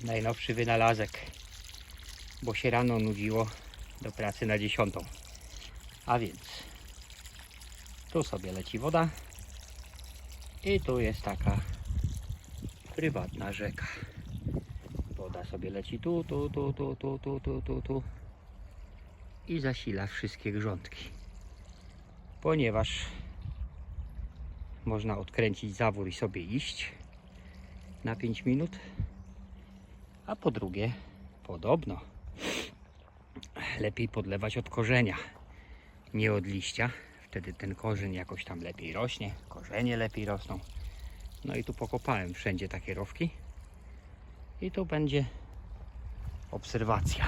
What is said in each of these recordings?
najnowszy wynalazek, bo się rano nudziło do pracy na dziesiątą. A więc tu sobie leci woda i tu jest taka prywatna rzeka. Woda sobie leci tu, tu, tu, tu, tu, tu, tu, tu, tu i zasila wszystkie grządki. Ponieważ można odkręcić zawór i sobie iść na 5 minut. A po drugie, podobno lepiej podlewać od korzenia, nie od liścia. Wtedy ten korzeń jakoś tam lepiej rośnie, korzenie lepiej rosną. No i tu pokopałem wszędzie takie rowki. I tu będzie obserwacja,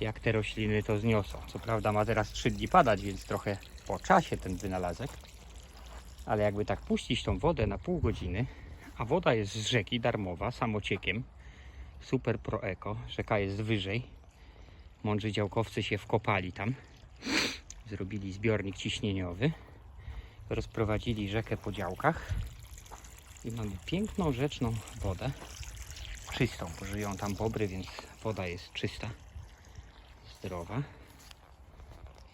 jak te rośliny to zniosą. Co prawda ma teraz 3 dni padać, więc trochę po czasie ten wynalazek. Ale jakby tak puścić tą wodę na pół godziny, a woda jest z rzeki darmowa, samociekiem, super pro eko, rzeka jest wyżej. Mądrzy działkowcy się wkopali tam, zrobili zbiornik ciśnieniowy, rozprowadzili rzekę po działkach i mamy piękną rzeczną wodę, czystą, bo żyją tam bobry, więc woda jest czysta, zdrowa.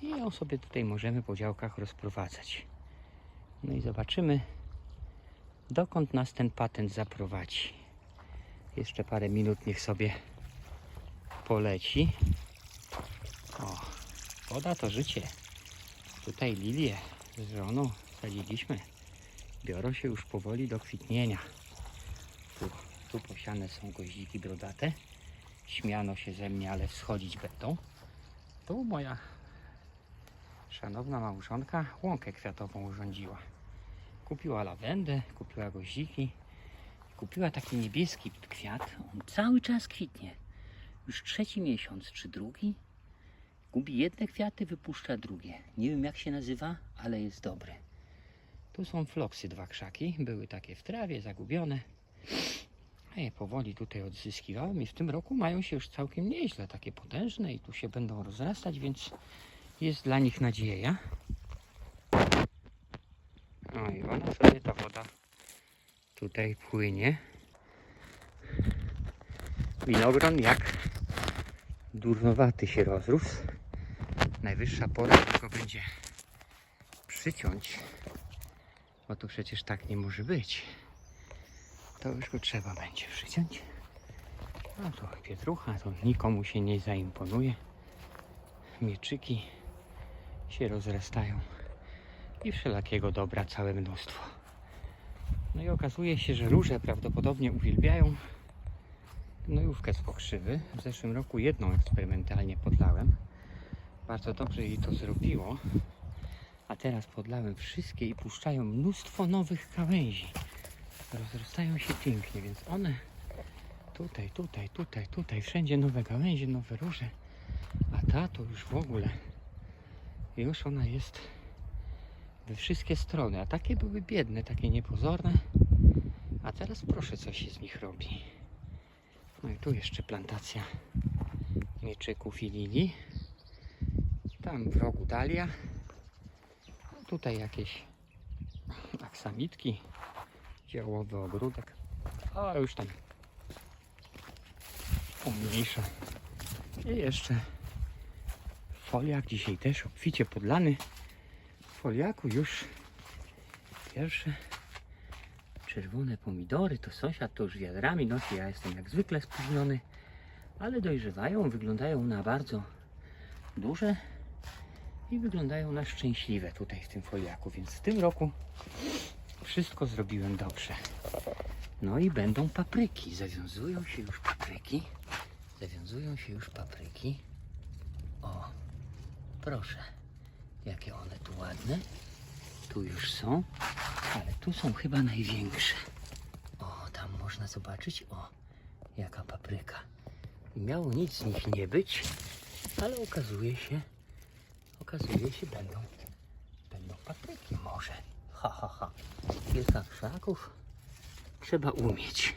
I ją sobie tutaj możemy po działkach rozprowadzać. No i zobaczymy, dokąd nas ten patent zaprowadzi. Jeszcze parę minut niech sobie poleci. O, woda to życie. Tutaj lilię z żoną sadziliśmy. Biorą się już powoli do kwitnienia. Tu, tu posiane są goździki brodate. Śmiano się ze mnie, ale wschodzić będą. Tu moja szanowna małżonka łąkę kwiatową urządziła. Kupiła lawendę, kupiła goździki, kupiła taki niebieski kwiat. On cały czas kwitnie. Już trzeci miesiąc czy drugi. Gubi jedne kwiaty, wypuszcza drugie. Nie wiem jak się nazywa, ale jest dobry. Tu są floksy, dwa krzaki. Były takie w trawie, zagubione. A je powoli tutaj odzyskiwałem i w tym roku mają się już całkiem nieźle, takie potężne i tu się będą rozrastać, więc jest dla nich nadzieja. No i ona sobie ta woda tutaj płynie. Winogron jak durnowaty się rozrósł. Najwyższa pora tylko będzie przyciąć, bo to przecież tak nie może być. To już go trzeba będzie przyciąć. No to pietrucha, to nikomu się nie zaimponuje. Mieczyki się rozrastają i wszelakiego dobra całe mnóstwo. No i okazuje się, że róże prawdopodobnie uwielbiają gnojówkę z pokrzywy. W zeszłym roku jedną eksperymentalnie podlałem. Bardzo dobrze jej to zrobiło. A teraz podlałem wszystkie i puszczają mnóstwo nowych gałęzi. Rozrastają się pięknie, więc one tutaj, tutaj, tutaj, tutaj, wszędzie nowe gałęzie, nowe róże. A ta to już w ogóle już ona jest we wszystkie strony. A takie były biedne, takie niepozorne. A teraz proszę, co się z nich robi. No i tu jeszcze plantacja mieczyków i lilii. Tam w rogu dalia. No tutaj jakieś aksamitki. Działowy ogródek. A już tam pomniejsza. I jeszcze foliak dzisiaj też obficie podlany. Foliaku już pierwsze czerwone pomidory. To sąsiad to już wiadrami nosi. Ja jestem jak zwykle spóźniony. Ale dojrzewają, wyglądają na bardzo duże i wyglądają na szczęśliwe tutaj w tym foliaku. Więc w tym roku wszystko zrobiłem dobrze. No i będą papryki. Zawiązują się już papryki. Zawiązują się już papryki. O, proszę. Jakie one tu ładne. Tu już są, ale tu są chyba największe. O, tam można zobaczyć. O, jaka papryka. Miało nic z nich nie być, ale okazuje się, okazuje się, będą, będą papryki może. Ha, ha, ha. Kilka krzaków trzeba umieć.